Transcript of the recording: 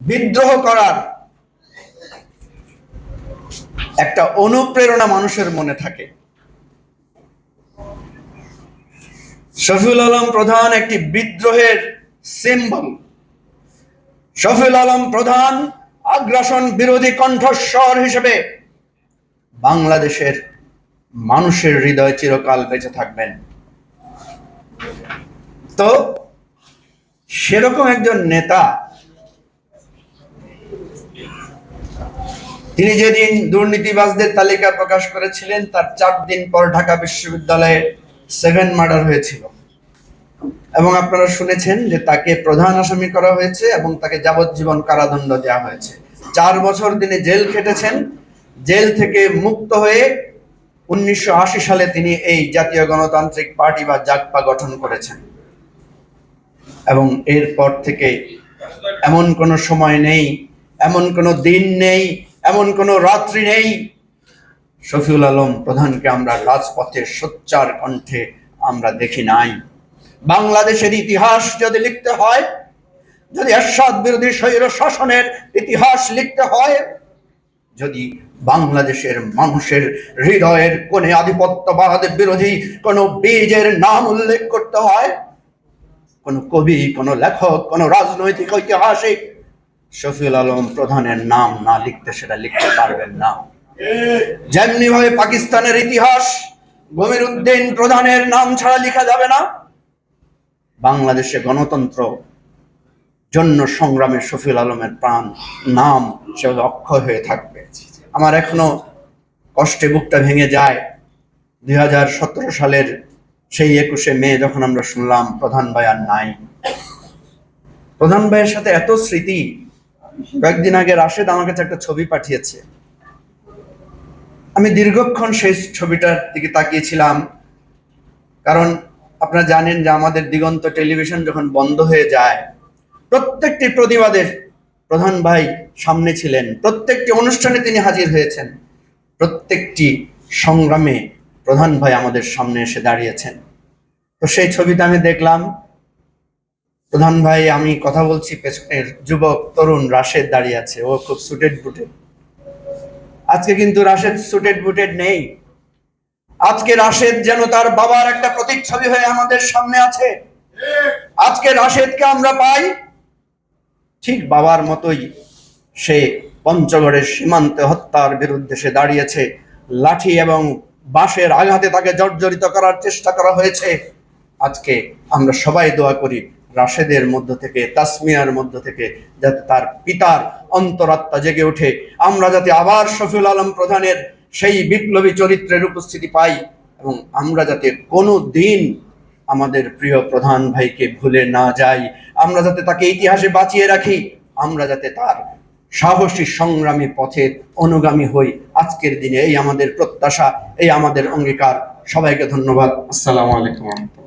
বিদ্রোহ করার একটা অনুপ্রেরণা মানুষের মনে থাকে। শফিউল আলম প্রধান একটি বিদ্রোহের সিম্বল শফিউল আলম প্রধান আগ্রাসন বিরোধী কণ্ঠস্বর হিসেবে বাংলাদেশের মানুষের হৃদয় চিরকাল বেঁচে থাকবেন। তো, সেরকম একজন নেতা তিনি যেদিন দুর্নীতিবাজদের তালিকা প্রকাশ করেছিলেন, তার চার দিন পর ঢাকা বিশ্ববিদ্যালয়ে সেভেন মার্ডার হয়েছিল। এবং আপনারা শুনেছেন যে তাকে প্রধান আসামি করা হয়েছে এবং তাকে যাবজ্জীবন কারাদণ্ড দেওয়া হয়েছে। চার বছর তিনি জেল খেটেছেন। জেল থেকে মুক্ত হয়ে উনিশশো আশি সালে তিনি এই জাতীয় গণতান্ত্রিক পার্টি বা জাগপা গঠন করেছেন। এবং এরপর থেকে এমন কোনো সময় নেই এমন কোনো দিন নেই, এমন কোনো রাত্রি নেই। শফিউল আলম প্রধানকে আমরা রাজপথে সোচ্চার কণ্ঠে আমরা দেখি নাই। বাংলাদেশের ইতিহাস যদি লিখতে হয়, যদি এরশাদ বিরোধী স্বৈর শাসনের ইতিহাস লিখতে হয়, যদি বাংলাদেশের মানুষের হৃদয়ের কোণে আধিপত্যবাদ বিরোধী কোনো বীজের নাম উল্লেখ করতে হয়, কোনো কবি, কোনো লেখক, কোনো রাজনৈতিক ঐতিহাসিক শফিউল আলম প্রধানের নাম না লিখতে সেটা লিখতে পারবেন না। যেমনি ভাবে পাকিস্তানের ইতিহাস গমির উদ্দিন প্রধানের নাম ছাড়া লেখা যাবে না। বাংলাদেশে গণতন্ত্র জন্য সংগ্রামে শফিউল আলমের প্রাণ, নাম সেভাবে অক্ষয় হয়ে থাকবে। আমার এখনও কষ্টে বুকটা ভেঙে যায়। দুই হাজার সতেরো সালের সেই একুশে মে যখন আমরা শুনলাম, প্রধান ভাই আর নাই। প্রধান ভাইয়ের সাথে এত স্মৃতি কয়েকদিন আগে রাশেদ আমার কাছে একটা ছবি পাঠিয়েছে। আমি দীর্ঘক্ষণ সেই ছবিটার দিকে তাকিয়েছিলাম, কারণ আপনারা জানেন যে আমাদের দিগন্ত টেলিভিশন যখন বন্ধ হয়ে যায়, প্রত্যেকটি প্রতিবাদের প্রধান ভাই সামনে ছিলেন, প্রত্যেকটি অনুষ্ঠানে তিনি হাজির হয়েছেন, প্রত্যেকটি সংগ্রামে প্রধান ভাই আমাদের সামনে এসে দাঁড়িয়েছেন। তো সেই ছবিটা আমি দেখলাম প্রধান ভাই, আমি কথা বলছি পেছনের যুবক তরুণ রাশেদ দাঁড়িয়ে আছে। ও খুব সুটেড বুটেড আজকে কিন্তু রাশেদ সুটেড বুটেড নেই। আজকে রাশেদ যেন তার বাবার একটা প্রতিচ্ছবি হয়ে আমাদের সামনে আছে। আজকে রাশেদকে আমরা পাই ঠিক বাবার মতোই সে পঞ্চগড়ের সীমান্তে হত্যার বিরুদ্ধে সে দাঁড়িয়েছে। লাঠি এবং বাঁশের আঘাতে তাকে জর্জরিত করার চেষ্টা করা হয়েছে। আজকে আমরা সবাই দোয়া করি রাশেদের মধ্য থেকে, তাসমিয়ার মধ্য থেকে, যাতে তার পিতার অন্তরাত্মা জেগে ওঠে। আমরা যাতে আবার শফিউল আলম প্রধানের সেই বিপ্লবী চরিত্রের উপস্থিতি পাই এবং আমরা যাতে কোনো দিন আমাদের প্রিয় প্রধান ভাইকে ভুলে না যাই। আমরা যাতে তাকে ইতিহাসে বাঁচিয়ে রাখি। আমরা যাতে তার সাহসী সংগ্রামী পথের অনুগামী হই। আজকের দিনে এই আমাদের প্রত্যাশা, এই আমাদের অঙ্গীকার। সবাইকে ধন্যবাদ। আসসালামু আলাইকুম।